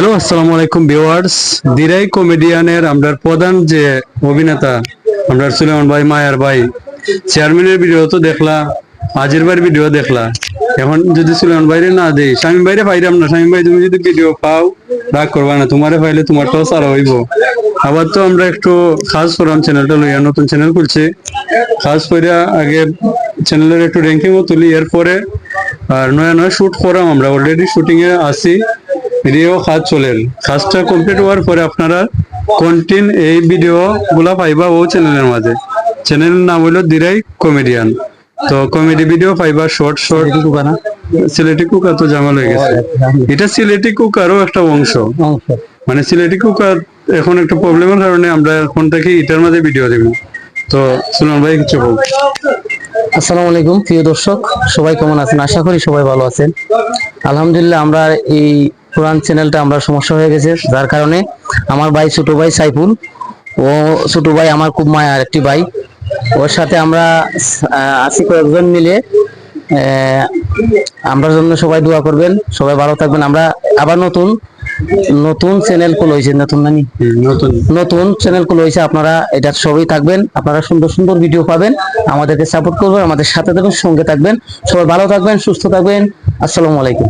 Hello, আসসালামু আলাইকুম viewers. Derai কমেডিয়ানের আমরা প্রধান যে অভিনেতা আমরা সুলেমান ভাই, মায়ার ভাই, চেয়ারম্যানের ভিডিও তো দেখলা, আজির ভাইয়ের ভিডিও দেখলা। এখন যদি সুলেমান ভাইরে না দেই স্বামী ভাইরে পাইরাম না। স্বামী ভাই, তুমি যদি ভিডিও পাও, রাগ করবা না। তোমারে পাইলে তোমারটাও সারা হইব। আবার তো আমরা একটু খাস করলাম চ্যানেলটা লইয়া, নতুন চ্যানেল খুলছি। খাস কইরা আগে চ্যানেলের একটু র্যাঙ্কিংও তুলি। এরপরে আর নয়া নয়া শুট করাম আমরা। অলরেডি শুটিং এ আছি। ভিডিও কাজ চলেন। কাজটা কমপ্লিট হওয়ার পরে আপনারা কন্টিন এই ভিডিও গুলা পাইবা ও চ্যানেলের মাঝে। চ্যানেলের নাম হলো দিরাই কমেডিয়ান তো কমেডি ভিডিও পাইবা শর্ট শর্ট সিলেটি কুকার তো জামাল হয়ে গেছে। এটা সিলেটি কুকারও একটা অংশ। মানে সিলেটি কুকার এখন একটা প্রবলেমের কারণে আমরা এখন থেকে এটার মাঝে ভিডিও দেব। তো সুলন ভাই কিছু বল। আসসালামু আলাইকুম প্রিয় দর্শক। সবাই কেমন আছেন? আশা করি সবাই ভালো আছেন। আলহামদুলিল্লাহ আমরা এই পুরান চ্যানেলটা আমরা সমস্যা হয়ে গেছে যার কারণে আমার ভাই ছোট ভাই সাইফুল ও ছোট ভাই আমার খুব মায়ার একটি ভাই। ওর সাথে আমরা আছি কয়েকজন মিলে। আমরা জন্য সবাই দোয়া করবেন সবাই ভালো থাকবেন। আমরা আবার নতুন নতুন চ্যানেল খুলে হয়েছে নতুন নানি? নতুন। নতুন চ্যানেল খুলে হয়েছে আপনারা এটা সবই থাকবেন আপনারা সুন্দর সুন্দর ভিডিও পাবেন আমাদেরকে সাপোর্ট করবেন আমাদের সাথে থাকবেন সঙ্গে থাকবেন। সবাই ভালো থাকবেন সুস্থ থাকবেন। আসসালামু আলাইকুম।